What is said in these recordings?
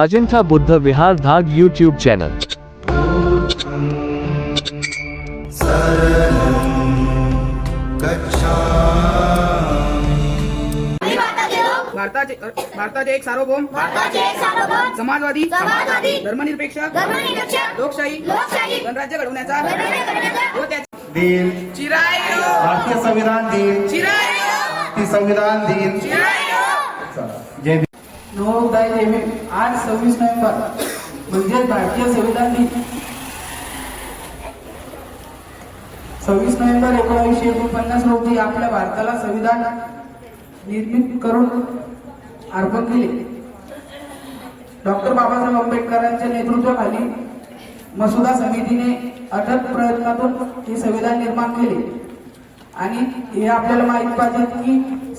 Ajintha Buddha Vihar Dhag YouTube channel भारताचे भारताचे एक सार्वभौम. समाजवादी. समाजवादी. धर्मनिरपेक्ष. धर्मनिरपेक्ष. लोकशाही. लोकशाही. गणराज्य घडवण्याचा. भारतीय संविधान दिन चिरायू भारतीय संविधान दिन चिरायू चला. जय भीम. नवोदय देवी आज सव्वीस नोव्हेंबर. म्हणजे भारतीय संविधान दिन. सव्वीस नोव्हेंबर एकोणीसशे एकोणपन्नास रोजी आपल्या भारताला संविधान निर्मित करून अर्पण केले. डॉक्टर बाबासाहेब आंबेडकरांच्या नेतृत्वाखाली मसुदा समितीने अथक प्रयत्नातून हे संविधान निर्माण केले. आणि हे आपल्याला माहीत पाहिजे की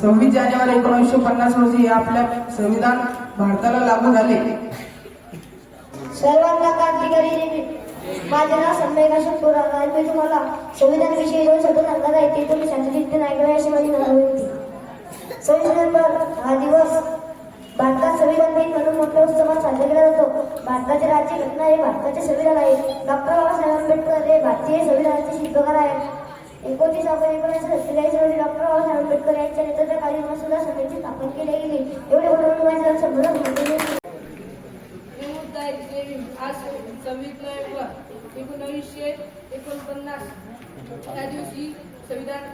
सव्वीस जानेवारी एकोणीसशे पन्नास रोजी हे आपल्या संविधान भारताला लागू झाले. सर्वांना क्रांतिकारी माझे नाव संमेघा शंभूराव आणि मी तुम्हाला संविधान विषयी दोन शब्द सांगणार आहे ते तुम्ही शांतचित्त ऐकावे अशी माझी विनंती सव्वीस नोव्हेंबर हा दिवस भारतात संविधान दिन म्हणून मोठ्या उत्सवात साजरा केला जातो. भारताचे राज्य घटना हे भारताचे संविधान आहे. डॉक्टर बाबासाहेब आंबेडकर हे भारतीय संविधानाचे शिल्पकार आहेत. एकोणतीस ऑगस्ट एकोणीसशे सत्तेचाळीस रोजी डॉक्टर बाबासाहेब आंबेडकर यांच्या नेतृत्वाखाली मसुदा समिती स्थापन केली गेली. एवढे बोलून माझ्या शंभर आज सव्वीस नोव्हेंबर एकोणीसशे एकोणपन्नास त्या दिवशी संविधान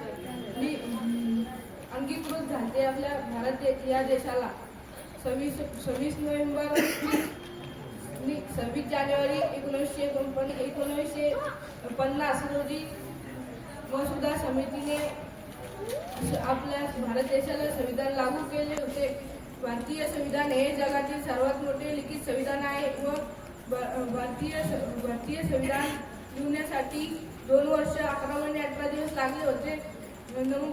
नि- अंगीकृत झाले आपल्या भारत या देशाला सव्वीस सव्वीस नोव्हेंबर सव्वीस जानेवारी एकोणीसशे एकोणपन्न एकोणीसशे पन्नास रोजी मसुदा समितीने आपल्या भारत देशाला संविधान लागू केले होते भारतीय संविधान हे जगातील सर्वात मोठे लिखित संविधान आहे व भारतीय स- भारतीय संविधान लिहिण्यासाठी दोन वर्ष अकरा महिने अठरा दिवस लागले होते नऊ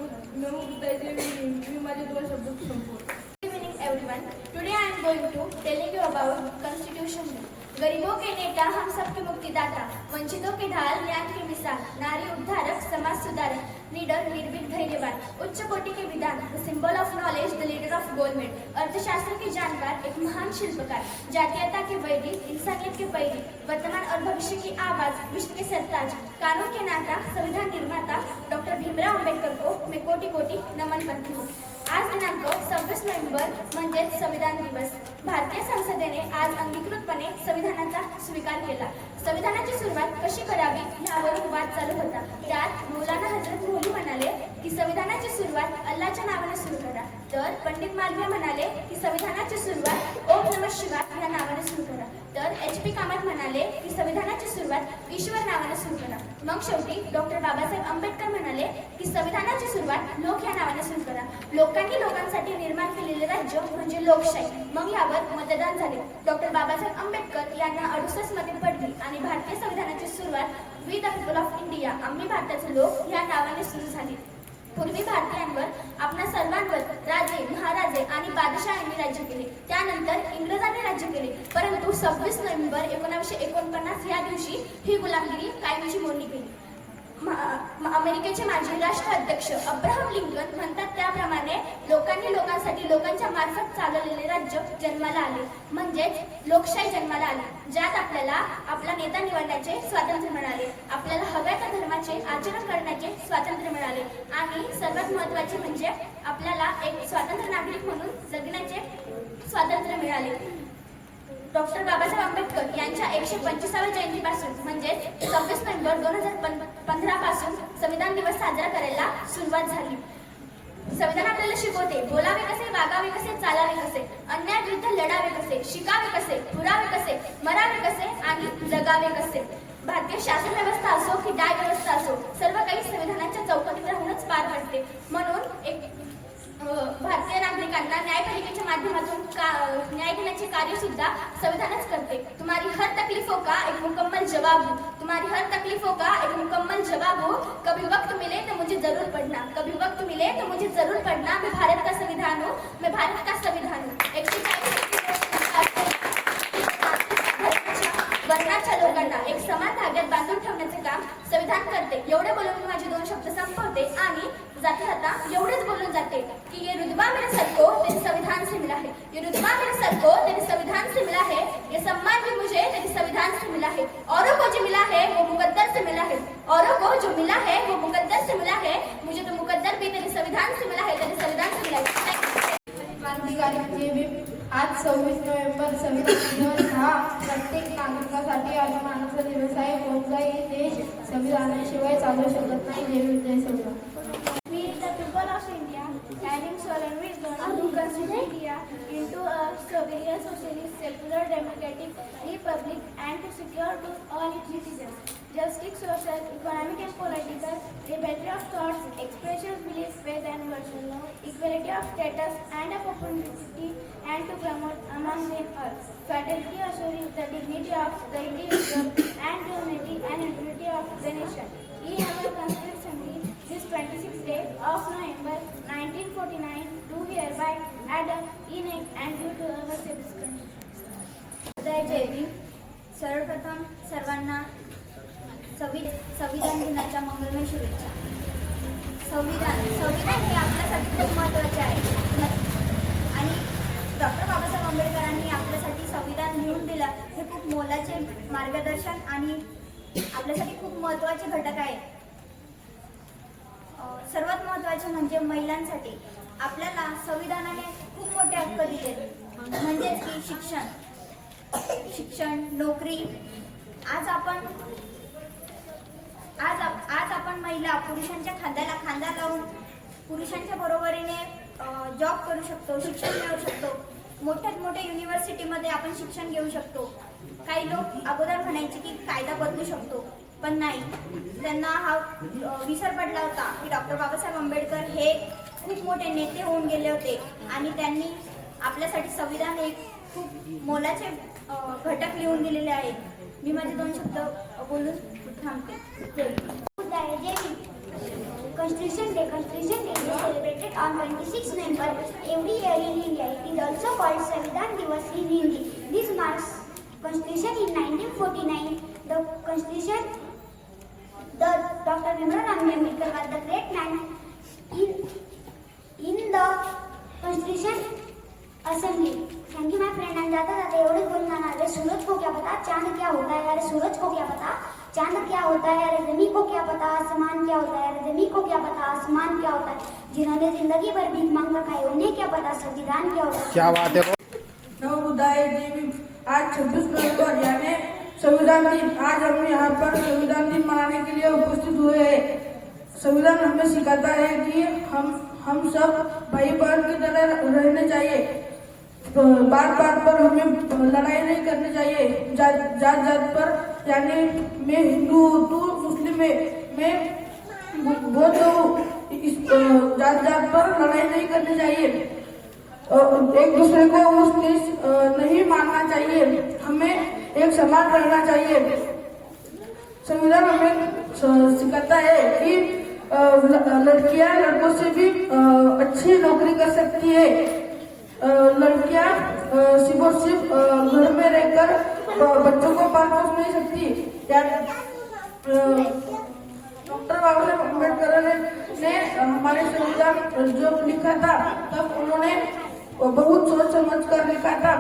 नऊ मी माझे दोन शब्द संपवतो Good evening everyone. Today I am going to telling you about Constitution Day. गरीबों के नेता, हम सबके मुक्तिदाता, वंचितों के ढाल न्याय की मिसाल, नारी उद्धारक, समाज सुधारक, लीडर, निर्भीक, धैर्यवान, उच्च कोटि के विधान the symbol of knowledge the leader of गोलमेट अर्थशास्त्र के जानकार, एक महान शिल्पकार, जातीयता के वैरी इंसानियत के पैरी वर्तमान और भविष्य की आवाज़, विश्व के सरताज कानून के नाता, संविधान निर्माता, डॉक्टर भीमराव अंबेडकर को मैं कोटि कोटि नमन करती हूँ। आज दिनांक सव्वीस नोव्हेंबर म्हणजेच संविधान दिवस. भारतीय संसदेने आज अंगीकृतपणे संविधानाचा स्वीकार केला. संविधानाची सुरुवात कशी करावी यावर वाद चालू होता. त्यात मौलाना हजरत मोहली म्हणाले की संविधानाची सुरुवात अल्लाच्या नावाने सुरू करा. तर पंडित मालवीय म्हणाले की संविधानाची सुरुवात ओम नमः शिवाय या नावाने सुरू करा. तर एच पी कामत म्हणाले की संविधानाची सुरुवात ईश्वर नावाने सुरू करा. मग शेवटी डॉक्टर बाबासाहेब आंबेडकर म्हणाले की संविधानाची सुरुवात लोक या नावाने सुरू करा. लोकांनी लोकांसाठी निर्माण केलेले राज्य म्हणजे लोकशाही. मग यावर मतदान झाले. डॉक्टर बाबासाहेब आंबेडकर यांना अडुसष्टमध्ये पडली आणि भारतीय संविधानाची सुरुवात we the people of India आम्ही भारताचे लोक या नावाने सुरू झाली. पूर्वी भारतीयांवर आपल्या सर्वांवर राजे महाराजे आणि बादशाहांनी राज्य केले. त्यानंतर इंग्रजांनी राज्य केले. परंतु सव्वीस नोव्हेंबर एकोणीसशे एकोणपन्नास या दिवशी ही गुलामगिरी कायमची मोडणी केली अमेरिकेचे माजी राष्ट्राध्यक्ष अब्राहम लिंकन म्हणतात त्याप्रमाणे लोकांनी लोकांसाठी लोकांच्या मार्फत चालवलेले राज्य जन्माला आले. म्हणजेच लोकशाही जन्माला आली ज्यात आपल्याला आपला नेता निवडण्याचे स्वातंत्र्य मिळाले. आपल्याला हव्या त्या धर्माचे आचरण करण्याचे स्वातंत्र्य मिळाले. आणि सर्वात महत्त्वाचे म्हणजे आपल्याला एक स्वतंत्र नागरिक म्हणून जगण्याचे स्वातंत्र्य मिळाले. डॉक्टर बाबासाहेब आंबेडकर यांच्या एकशे पंचवीसाव्या जयंतीपासून म्हणजे सव्वीस नोव्हेंबर दोन हजार पंधरा पासून संविधान दिवस साजरा करायला सुरुवात झाली. संविधान आपल्याला शिकवते बोलावे कसे वागावे कसे चालावे कसे अन्याय विरुद्ध लढावे कसे शिकावे कसे पुरावे कसे मरावे कसे आणि जगावे कसे. भारतीय शासन व्यवस्था असो की न्याय व्यवस्था असो सर्व काही संविधानाच्या चौकटीत राहूनच पार पडते. म्हणून एक भारतीय नागरिकांना न्यायपालिकेच्या माध्यमातून का न्याय देण्याचे कार्य सुद्धा संविधानच करते. तुम्हारी हर तकलीफों का एक मुकम्मल जवाब हो. तुम्हारी हर तकलीफों का एक मुकम्मल जवाब हो. कभी वक्त मिले तो मुझे जरूर पढ़ना. कभी वक्त मिले तो मुझे जरूर पढ़ना. मैं भारत का संविधान हूँ. मैं भारत का संविधान हूँ. एवढे बोलून मी माझे दोन शब्द संपवते आणि जाते आता एवढेच बोलून जाते की ये रुतबा मेरे सर तेरे संविधान से मिला है ये रुतबा मेरे सर तेरे संविधान से मिला है ये सम्मान भी मुझे तेरे संविधान से मिला है और को जो मिला है वो मुकद्दर से मिला है औरों को जो मिला है वो मुकद्दर से मिला है मुझे तो मुकद्दर भी तेरे संविधान से मिला है तेरे संविधान से मिला है Thank you. क्रांतिकारी जे भीम आज सव्वीस नोव्हेंबर संविधान दिवस हा प्रत्येक नागरिकासाठी अभिमानाचा दिवस आहे कोणताही देश संविधानाशिवाय चालू शकत नाही हे विजय सोडला Into a Soviet Socialist Secular Democratic Republic and to secure to all. justice, social, economic and political, liberty of thoughts, expression, belief, faith and worship, equality of status and of opportunity and to promote among them all fraternity, assuring the dignity of the individual and unity and unity of the nation. We have a constitution this 26th day of November 1949 do hereby add in it and due to our service जय जय भीम सर्वप्रथम सर्वांना संविधान दिनाच्या मंगलमय शुभेच्छा. संविधान संविधान हे आपल्यासाठी खूप महत्त्वाचे आहे. आणि डॉक्टर बाबासाहेब आंबेडकरांनी आपल्यासाठी संविधान लिहून दिलं हे खूप मोलाचे मार्गदर्शन आणि आपल्यासाठी खूप महत्त्वाचे घटक आहेत सर्वात महत्त्वाचे म्हणजे महिलांसाठी आपल्याला संविधानाने खूप मोठे हक्क दिले. म्हणजेच की शिक्षण. शिक्षण नोकरी. आज आपण आज आप- आज आपण महिला पुरुषांच्या खांद्याला खांदा लावून पुरुषांच्या बरोबरीने जॉब करू शकतो शिक्षण मिळवू शकतो. मोठ्यात मोठ्या युनिव्हर्सिटीमध्ये आपण शिक्षण घेऊ शकतो. काही लोक अगोदर म्हणायचे की कायदा बदलू शकतो पण नाही. त्यांना हा विसर पडला होता की डॉक्टर बाबासाहेब आंबेडकर हे खूप मोठे नेते होऊन गेले होते आणि त्यांनी आपल्यासाठी संविधान हे खूप मोलाचे घटक लिहून दिलेले आहेत मी माझे दोन शब्द बोलून थांबते Constitution Day. Constitution Day is celebrated on 26 November every year in India. It is also called Samvidhan Divas in Hindi. This marks Constitution in 1949. The Constitution, the Dr. Bhimrao Ambedkar was the great man in in the Constitution Assembly. Thank you my friend and जाता जाता बोलून जाणार अरे सूरज को क्या पता? चाँद क्या होता है अरे सूरज को क्या पता? चाँद क्या होता है अरे जमी को क्या पता? आसमान क्या होता है अरे जमी को क्या पता? आसमान क्या होता है? जिन्होंने ज़िंदगी भर भीख मांग रखा है उन्हें क्या पता? संविधान क्या होता है? क्या बात है? देवी आज छब्बीस नवंबर यानी संविधान दिन। आज हम यहाँ पर संविधान दिन मनाने के लिए उपस्थित हुए हैं। संविधान हमें सिखाता है कि हम हम सब भाई बहन की तरह रहने चाहिए। बात बात पर हमें लड़ाई नहीं करनी चाहिए। जात जात पर, यानी मैं हिंदू तू मुस्लिम है। मैं बौद्ध हूँ। इस जात जात पर लड़ाई नहीं करनी चाहिए। एक दूसरे को उस नीच नहीं मानना चाहिए। हमें एक समान रहना चाहिए। संविधान हमें सिखाता है कि लड़कियाँ लड़कों से भी अच्छी नौकरी कर सकती है। लड़कियाँ सिर्फ़ और सिर्फ़ घर में रहकर बच्चों को पाल पोस नहीं सकती। डॉक्टर बाबा साहेब अंबेडकर ने हमारे संविधान जो लिखा था, तब उन्होंने बहुत सोच समझ कर लिखा था।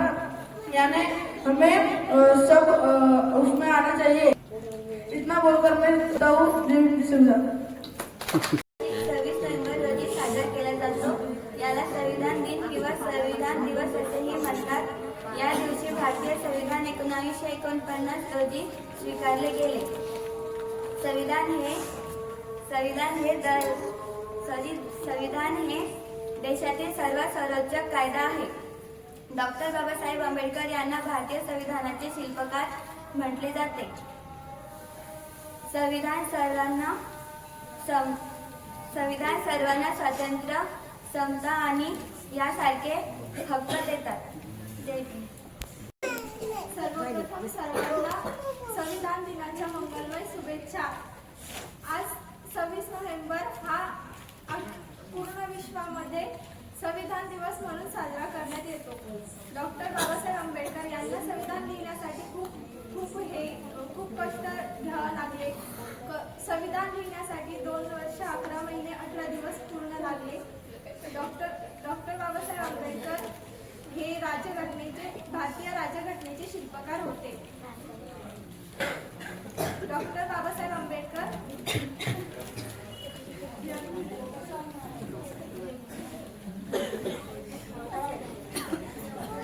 यानी हमें सब उसमें आना चाहिए। इतना बोलकर मैं बताऊँ पन्नास रोजी स्वीकारले गेले. संविधान हे संविधान हे दर संविधान हे देशातील सर्वात सर्वोच्च कायदा आहे. डॉक्टर बाबासाहेब आंबेडकर यांना भारतीय संविधानाचे शिल्पकार म्हटले जाते. संविधान सर्वांना सम संविधान सर्वांना स्वातंत्र्य समता आणि यासारखे हक्क देतात. जय सर्वप्रथम सर्वांना संविधान दिनाच्या मंगलमय शुभेच्छा. आज सव्वीस नोव्हेंबर हा पूर्ण विश्वामध्ये संविधान दिवस म्हणून साजरा करण्यात येतो. डॉक्टर बाबासाहेब आंबेडकर यांना संविधान लिहिण्यासाठी खूप खूप हे खूप कष्ट घ्यावं लागले. संविधान लिहिण्यासाठी दोन वर्ष अकरा महिने अठरा दिवस पूर्ण लागले. डॉक्टर डॉक्टर बाबासाहेब आंबेडकर हे राज्यघटनेचे भारतीय राज्यघटनेचे शिल्पकार होते. डॉक्टर बाबासाहेब आंबेडकर.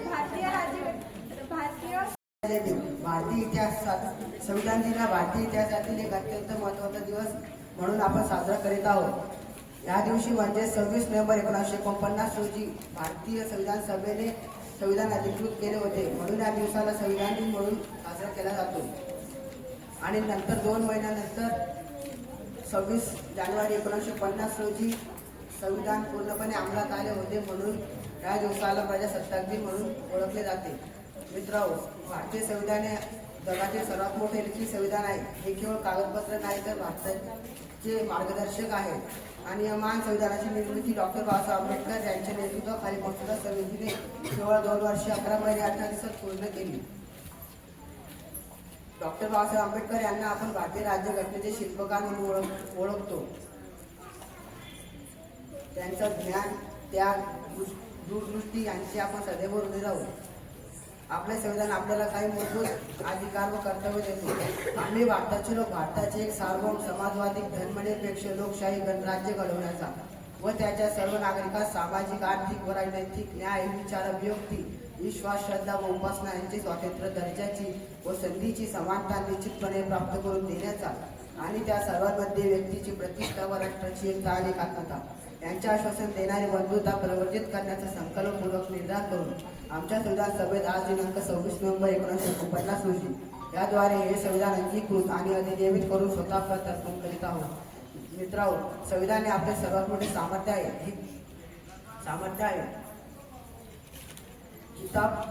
भारतीय राज्य भारतीय भारतीय संविधान दिन भारतीय इतिहासातील एक अत्यंत महत्त्वाचा दिवस म्हणून आपण साजरा करीत आहोत. या दिवशी म्हणजे सव्वीस नोव्हेंबर एकोणीसशे एकोणपन्नास रोजी भारतीय संविधान सभेने संविधान अधिकृत केले होते. म्हणून या दिवसाला संविधान दिन म्हणून साजरा केला जातो. आणि नंतर दोन महिन्यानंतर सव्वीस जानेवारी एकोणीसशे पन्नास रोजी संविधान पूर्णपणे अंमलात आले होते म्हणून या दिवसाला प्रजासत्ताक दिन म्हणून ओळखले जाते. मित्रांनो भारतीय संविधान हे जगातील सर्वात मोठे लिखित संविधान आहे. हे केवळ कागदपत्र नाही तर भारताचे मार्गदर्शक आहे. आणि या महान संविधानाची निर्मिती डॉक्टर बाबासाहेब आंबेडकर यांच्या नेतृत्वाखाली मसुदा समितीने केवळ दोन वर्षे अकरा महिने अठरा दिवसात पूर्ण केली. डॉक्टर बाबासाहेब आंबेडकर यांना आपण भारतीय राज्यघटनेचे शिल्पकार म्हणून ओळख ओळखतो. त्यांचं ज्ञान त्याग दूरदृष्टी यांची आपण सदैव ऋणी राहू. आपले संविधान आपल्याला काही मूलभूत अधिकार व कर्तव्य देतो. आम्ही भारताचे लोक भारताचे एक सार्वभौम समाजवादी धर्मनिरपेक्ष लोकशाही गणराज्य घडवण्याचा व त्याच्या सर्व नागरिकांस सामाजिक आर्थिक व राजनैतिक न्याय विचार अभिव्यक्ती विश्वास श्रद्धा व उपासना यांची स्वातंत्र्य दर्जाची व संधीची समानता निश्चितपणे प्राप्त करून देण्याचा आणि त्या सर्वांमध्ये व्यक्तीची प्रतिष्ठा व राष्ट्राची एकता आणि एकात्मता यांच्या आश्वासन देणारी बंधुता प्रवर्जित करण्याचा संकल्पपूर्वक निर्धार करून आमच्या संविधान सभेत आज दिनांक सव्वीस नोव्हेंबर एकोणीसशे एकोणपन्नास रोजी याद्वारे हे संविधान अंगीकृत आणि अधिनियमित करून स्वतः प्रत्यर्पण करीत आहोत. मित्रांनो संविधान हे आपले सर्वात मोठे सामर्थ्य आहे. ही सामर्थ्य आहे. किताब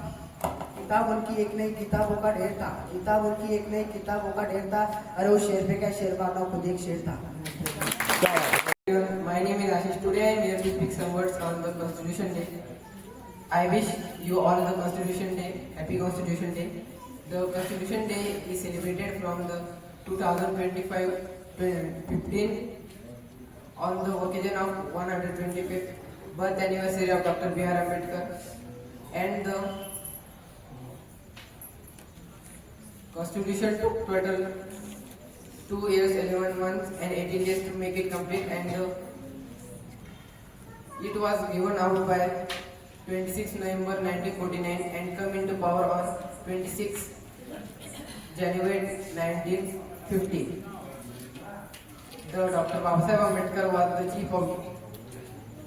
किताबों एक नई किताबों का ढेर था किताबों एक नई किताबों का ढेर था अरे वो शेर पे क्या शेर खुद एक शेर था My name is Ashish. Today I am here to speak some words on the Constitution Day. I wish you all the Constitution Day, Happy Constitution Day. The Constitution Day is celebrated from the 2025 15 on the occasion of 125th birth anniversary of Dr. B.R. Ambedkar and the Constitution took total 2 years, 11 months and 18 days to make it complete and uh, it was given out by 26 November 1949 and come into power on 26 January 1950. The Dr. Babasaheb Ambedkar was the chief of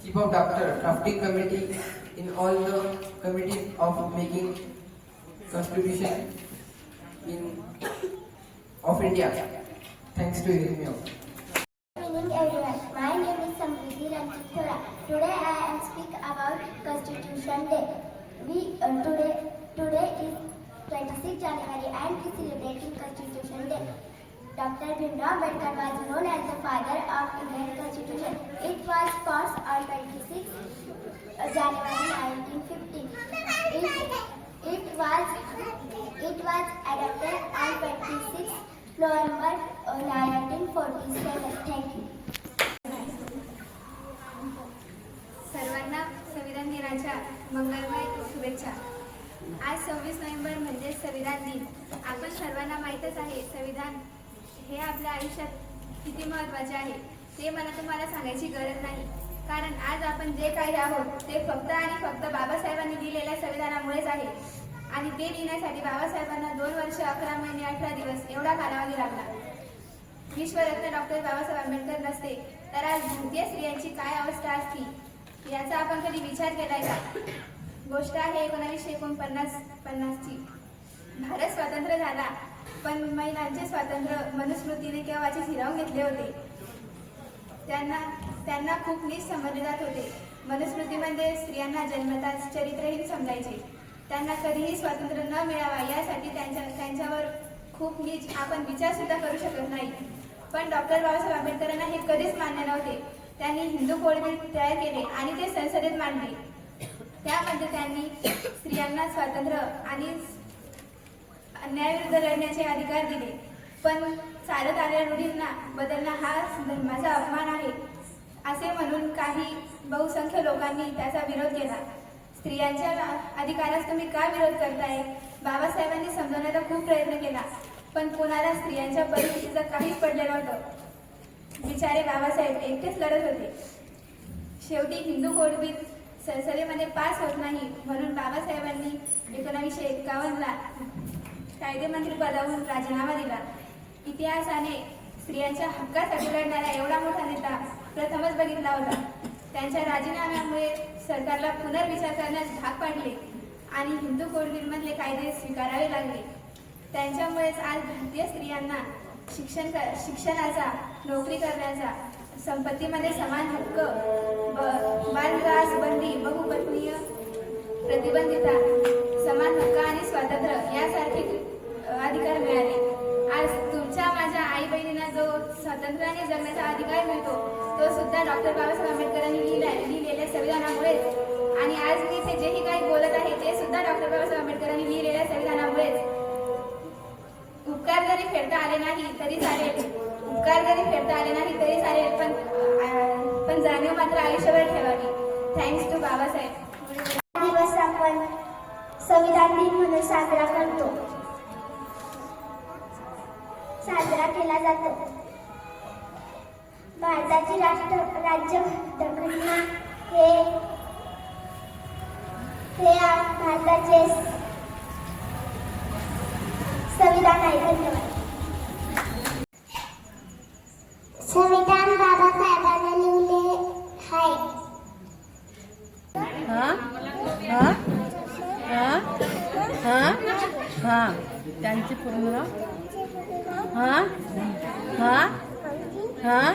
chief of doctor drafting committee in all the committees of making constitution in of India. Thanks to. Good evening everyone. My name is Samriti Ranjit Today I am speak about Constitution Day. We uh, today today is 26 January and we celebrating Constitution Day. Dr. Bhimrao Ambedkar was known as the father of Indian Constitution. It was passed on 26 January 1950. It, it was it was adopted on 26 November nineteen forty seven thank you सर्वांना संविधान दिनाच्या मंगलमय शुभेच्छा. आज सव्वीस November म्हणजे संविधान दिन. आपण सर्वांना माहीतच आहे संविधान हे आपल्या आयुष्यात किती महत्त्वाचे आहे ते मला तुम्हाला सांगायची गरज नाही. कारण आज आपण जे काही आहोत ते फक्त आणि फक्त बाबासाहेबांनी दिलेल्या संविधानामुळेच आहे. आणि ते लिहिण्यासाठी बाबासाहेबांना दोन वर्ष अकरा महिने अठरा दिवस एवढा कालावधी लागला. विश्वरत्न डॉक्टर बाबासाहेब आंबेडकर नसते तर आज भारतीय स्त्रियांची काय अवस्था असती याचा आपण कधी विचार केलाय का? गोष्ट आहे एकोणावीसशे एकोणपन्नास पन्नासची. भारत स्वातंत्र्य झाला पण महिलांचे स्वातंत्र्य मनुस्मृतीने केव्हाचे हिरावून घेतले होते? त्यांना त्यांना खूप नीच समजले जात होते. मनुस्मृतीमध्ये स्त्रियांना जन्मताच चरित्रहीन समजायचे. त्यांना कधीही स्वातंत्र्य न मिळावा यासाठी त्यांच्या त्यांच्यावर खूप नीच आपण विचार सुद्धा करू शकत नाही. पण डॉक्टर बाबासाहेब आंबेडकरांना हे कधीच मान्य नव्हते. त्यांनी हिंदू कोडबिल तयार केले आणि ते संसदेत मांडले. त्यामध्ये त्यांनी स्त्रियांना स्वातंत्र्य आणि अन्यायाविरुद्ध लढण्याचे अधिकार दिले. पण चालत आलेल्या रूढींना बदलणं हा धर्माचा अपमान आहे असे म्हणून काही बहुसंख्य लोकांनी त्याचा विरोध केला. स्त्रियांच्या अधिकारास तुम्ही का विरोध करताय? बाबासाहेबांनी समजवण्याचा खूप प्रयत्न केला. पण कोणाला स्त्रियांच्या परिस्थितीचा काहीच पडलेलं नव्हतं. बिचारे बाबासाहेब एकटेच लढत होते. शेवटी हिंदू कोडबीत बिल संसदेमध्ये पास होत नाही म्हणून बाबासाहेबांनी एकोणावीसशे एकावन्नला कायदेमंत्री पदावरून राजीनामा दिला. इतिहासाने स्त्रियांच्या हक्कासाठी लढणारा एवढा मोठा नेता प्रथमच बघितला होता. त्यांच्या राजीनाम्यामुळे सरकारला पुनर्विचार करण्यास भाग पाडले आणि हिंदू कोड कायदे स्वीकारावे लागले. त्यांच्यामुळेच आज भारतीय स्त्रियांना शिक्षण कर- शिक्षणाचा नोकरी करण्याचा संपत्तीमध्ये समान हक्क ब- बंदी बहुपत्नीय प्रतिबंधिता समान हक्क आणि स्वातंत्र्य यासारखे अधिकार मिळाले. आज तुमच्या माझ्या आई बहिणींना जो स्वातंत्र्याने जगण्याचा अधिकार मिळतो तो सुद्धा डॉक्टर बाबासाहेब आंबेडकरांनी लिहिला लिहिलेल्या संविधानामुळेच. आणि आज मी ते जेही काही बोलत आहे ते सुद्धा डॉक्टर बाबासाहेब आंबेडकरांनी लिहिलेल्या संविधानामुळेच. उपकार जरी फेडता आले नाही तरी चालेल. उपकार जरी फेडता आले नाही तरी चालेल पण पण जाणीव मात्र आयुष्यभर ठेवावी. Thanks to Babasaheb. दिवस आपण संविधान दिन म्हणून साजरा करतो. साजरा केला जातो. भारताची राष्ट्र राज्य घटना हे हे भारताचे संविधान आहे. धन्यवाद. संविधान बाबासाहेबांना लिहिले आहे हां हां हां हां हां त्यांचे पूर्ण नाव हां हां हां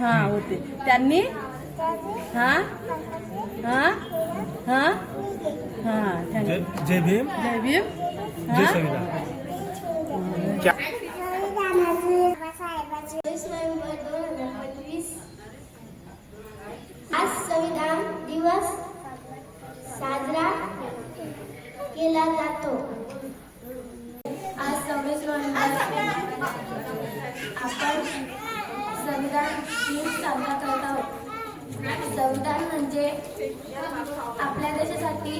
हां हां होते त्यांनी हां हां हां हां त्यांनी जय भीम जय भीम जय हां संविधान चोवीस नोव्हेंबर दोन हजार पंचवीस आज संविधान दिवस साजरा केला जातो आज सव्वीस नोव्हेंबर आपण संविधान दिन साजरा करत आहोत. संविधान म्हणजे आपल्या देशासाठी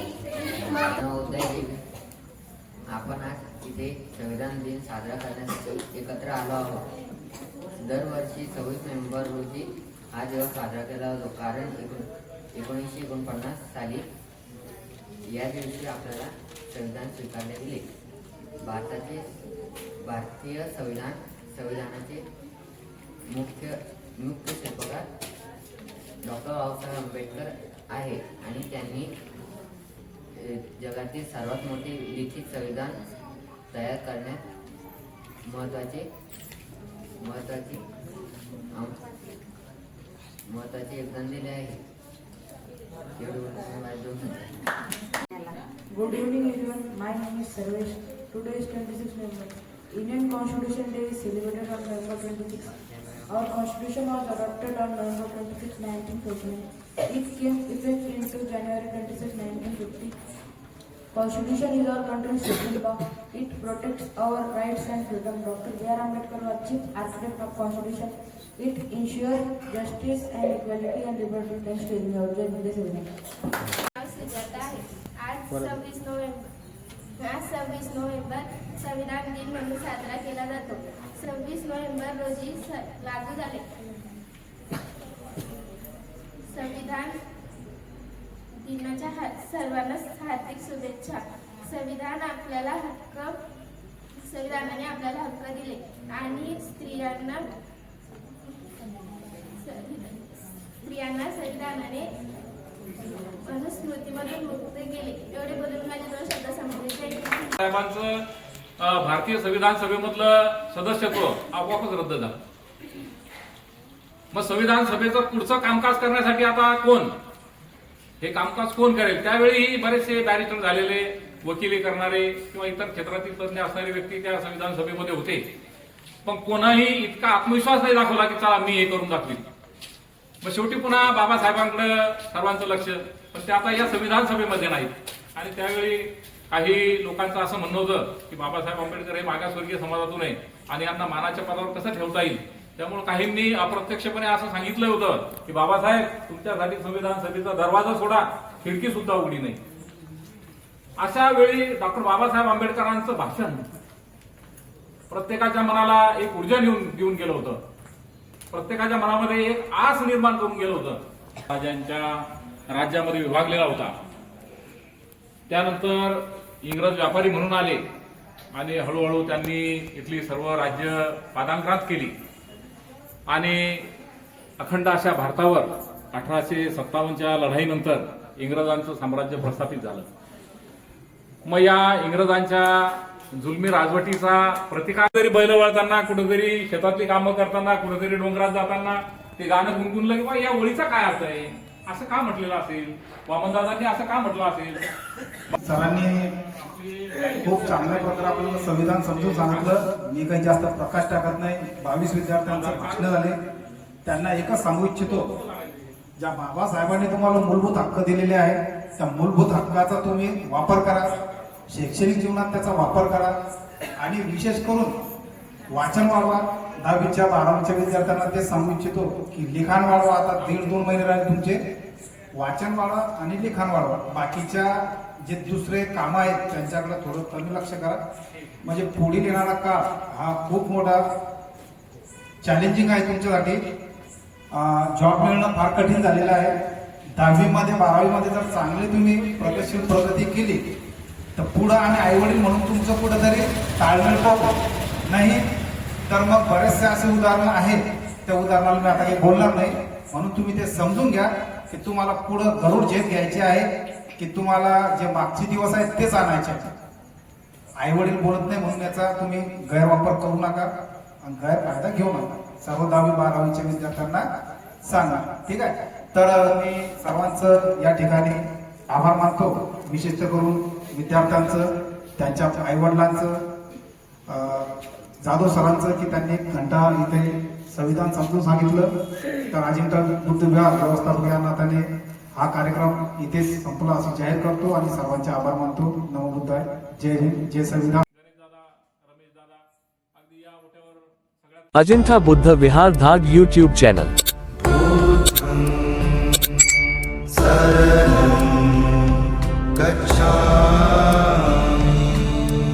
आपण आज इथे संविधान दिन साजरा करण्यासाठी एकत्र आलो आहोत. दरवर्षी सव्वीस नोव्हेंबर रोजी हा दिवस साजरा केला जातो. कारण एकोण एकोणीसशे एकोणपन्नास साली या दिवशी आपल्याला संविधान स्वीकारले गेले भारताचे भारतीय संविधान संविधानाचे मुख्य मुख्य शिल्पकार डॉक्टर बाबासाहेब आंबेडकर आहे आणि त्यांनी जगातील सर्वात मोठे लिखित संविधान तयार करण्यात महत्त्वाचे महत्त्वाचे महत्त्वाचे योगदान दिले आहे गुड इव्हनिंग माझे दोन शब्द. Good evening everyone. My name is Sarvesh. Today is 26 November. Indian Constitution Day is celebrated on November 26. Our Constitution was adopted on November 26, 1949. It came effect into January 26, 1950. Constitution is our country's supreme law. It protects our rights and freedom. Dr. B.R. Ambedkar was chief architect of Constitution. It ensures justice and equality and liberty. Thanks to आज सव्वीस November आज सव्वीस November संविधान दिन म्हणून साजरा केला जातो सव्वीस नोव्हेंबर रोजी लागू झाले. संविधान दिनाच्या हा- सर्वांना हार्दिक शुभेच्छा. संविधान आपल्याला हक्क संविधानाने आपल्याला हक्क दिले. आणि स्त्रियांना स्त्रियांना संविधानाने अनुस्मृतीमधून मुक्त केले. एवढे बोलून माझे दोन शब्द संपले. साहेबांचं भारतीय संविधान सभेमधलं सदस्यत्व आपोआपच रद्द झालं. मग संविधान सभेचं पुढचं कामकाज करण्यासाठी आता कोण? हे कामकाज कोण करेल? त्यावेळी बरेचसे बॅरिस्टर झालेले वकिली करणारे किंवा इतर क्षेत्रातील तज्ञ असणारे व्यक्ती त्या संविधान सभेमध्ये होते. पण कोणाही इतका आत्मविश्वास नाही दाखवला की चला मी हे करून दाखवीन. मग शेवटी पुन्हा बाबासाहेबांकडे सर्वांचं लक्ष. पण ते आता या संविधान सभेमध्ये नाहीत. आणि त्यावेळी काही लोकांचं असं म्हणणं होतं की बाबासाहेब आंबेडकर हे मागासवर्गीय समाजातून आहे आणि यांना मानाच्या पदावर कसं ठेवता येईल? त्यामुळे काहींनी अप्रत्यक्षपणे असं सांगितलं होतं की बाबासाहेब तुमच्यासाठी संविधान सभेचा दरवाजा सोडा खिडकी सुद्धा उघडी नाही. अशा वेळी डॉक्टर बाबासाहेब आंबेडकरांचं भाषण प्रत्येकाच्या मनाला एक ऊर्जा नेऊन घेऊन गेलं होतं. प्रत्येकाच्या मनामध्ये एक आस निर्माण करून गेलं होतं. राजांच्या राज्यामध्ये विभागलेला होता. त्यानंतर इंग्रज व्यापारी म्हणून आले आणि हळूहळू त्यांनी इथली सर्व राज्य पादांक्रांत केली. आणि अखंड अशा भारतावर अठराशे सत्तावन्नच्या लढाईनंतर इंग्रजांचं साम्राज्य प्रस्थापित झालं. मग या इंग्रजांच्या जुलमी राजवटीचा प्रतिकार जरी बैल वळताना कुठेतरी शेतातली कामं करताना कुठेतरी डोंगरात जाताना ते गाणं गुणगुणलं की बा या ओळीचा काय अर्थ आहे? असं का म्हटलेलं असेल? वामनदादांनी असं का म्हटलं असेल? सरांनी खूप चांगल्या प्रकारे आपल्याला संविधान समजून सांगितलं. मी काही जास्त प्रकाश टाकत नाही. बावीस विद्यार्थ्यांचं भाषण झाले. त्यांना एकच सांगू इच्छितो. ज्या बाबासाहेबांनी तुम्हाला मूलभूत हक्क दिलेले आहे त्या मूलभूत हक्काचा तुम्ही वापर करा. शैक्षणिक जीवनात त्याचा वापर करा. आणि विशेष करून वाचन वाढवा. दहावीच्या बारावीच्या विद्यार्थ्यांना ते सांगू इच्छितो की लिखाण वाढवा. आता दीड दोन महिने राहिले तुमचे. वाचन वाढवा आणि लिखाण वाढवा बाकीच्या जे दुसरे कामं आहेत त्यांच्याकडे थोडं कमी लक्ष करा. म्हणजे पुढील येणारा काळ हा खूप मोठा चॅलेंजिंग आहे तुमच्यासाठी. जॉब मिळणं फार कठीण झालेलं आहे. दहावीमध्ये बारावीमध्ये जर चांगली तुम्ही प्रगतशील प्रगती केली तर पुढं आणि आईवडील म्हणून तुमचं कुठंतरी ताळमेळ पाहू नाही तर मग बरेचसे असे उदाहरणं आहेत. त्या उदाहरणाला मी आता काही बोलणार नाही. म्हणून तुम्ही ते समजून घ्या. की तुम्हाला पुढं गरुड झेप घ्यायची आहे की तुम्हाला जे मागचे दिवस आहेत तेच आणायचे आई वडील बोलत नाही म्हणून याचा तुम्ही गैरवापर करू नका आणि गैरफायदा घेऊ नका. सर्व दहावी बारावीच्या विद्यार्थ्यांना सांगा. ठीक आहे? तर मी सर्वांचं या ठिकाणी आभार मानतो. विशेष करून विद्यार्थ्यांचं त्यांच्या आईवडिलांचं जाधव सरांचं की त्यांनी घंटा इथे संविधान समजून सांगितलं. तर अजिंठा दुग्ध विभाग व्यवस्थापक या नात्याने हा कार्यक्रम इथेच संपला असं जाहीर करतो आणि सर्वांचे आभार मानतो. नमोबुद्ध आहे जय हिंद. जय संविधान. Ajanta Buddha Vihar धाग YouTube channel